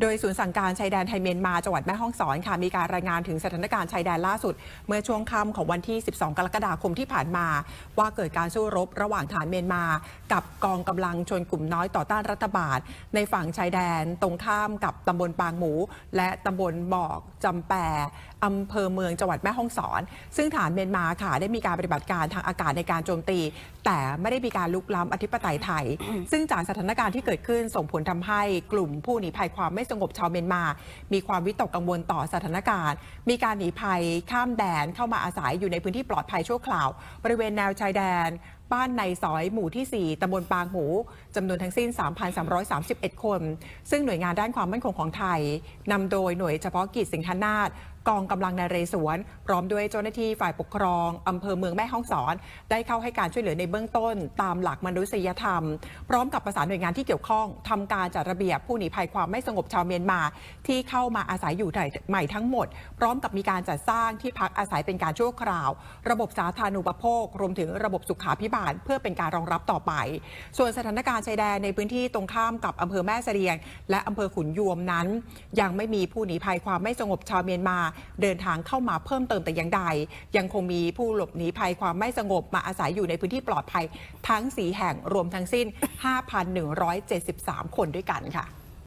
โดยศูนย์สั่งการชายแดนไทยเมียนมาจังหวัดแม่ฮ่องสอนค่ะมีการรายงานถึงสถานการณ์ชายแดนล่าสุด เมื่อช่วงค่ำของวันที่ 12 กรกฎาคมที่ผ่านมา ว่าเกิดการสู้รบระหว่างฐานเมียนมา กับกองกำลังชนกลุ่มน้อยต่อต้านรัฐบาล ในฝั่งชายแดนตรงข้ามกับตำบลปางหมู และตำบลบอกจำแปอำเภอเมืองจังหวัดแม่ฮ่องสอน ซึ่งฐานเมียนมาค่ะได้มีการปฏิบัติการทางอากาศในการโจมตี แต่ไม่ได้มีการลุกล้ำอธิปไตยไทย ซึ่งจากสถานการณ์ที่เกิดขึ้นส่งผลทำให้กลุ่มผู้หนีภัยความไม่สงบชาวเมียนมา มีความวิตกกังวลต่อสถานการณ์ มีการหนีภัยข้ามแดนเข้ามาอาศัยอยู่ในพื้นที่ปลอดภัยชั่วคราว บริเวณแนวชายแดน บ้านในซอยหมู่ที่ 4ตำบลปางหมูจำนวนทั้งสิ้น 3,331 คน ซึ่งหน่วยงานด้านความมั่นคงของไทยนำโดยหน่วยเฉพาะกิจสิงหนาฏกองกำลังนเรศวร พร้อมด้วยเจ้าหน้าที่ฝ่ายปกครองอำเภอเมืองแม่ฮ่องสอน ได้เข้าให้การช่วยเหลือในเบื้องต้น ตามหลักมนุษยธรรม พร้อมกับประสานหน่วยงานที่เกี่ยวข้องทำการจัดระเบียบผู้หนีภัยความไม่สงบชาวเมียนมา ที่เข้ามาอาศัยอยู่ใหม่ทั้งหมด พร้อมกับมีการจัดสร้างที่พักอาศัยเป็นการชั่วคราว ระบบสาธารณูปโภค รวมถึงระบบสุขาพิบาล เพื่อเป็นการรองรับต่อไป ส่วนสถานการณ์ชายแดนในพื้นที่ตรงข้ามกับอำเภอแม่เสรียง และอำเภอขุนยวมนั้น ยังไม่มีผู้หนีภัยความไม่สงบชาวเมียนมาเดินทางเข้ามาเพิ่มเติมแต่อย่างใด ยังคงมีผู้หลบหนีภัยความไม่สงบมาอาศัยอยู่ในพื้นที่ปลอดภัย ทั้งสีแห่งรวมทั้งสิ้น 5,173 คนด้วยกันค่ะ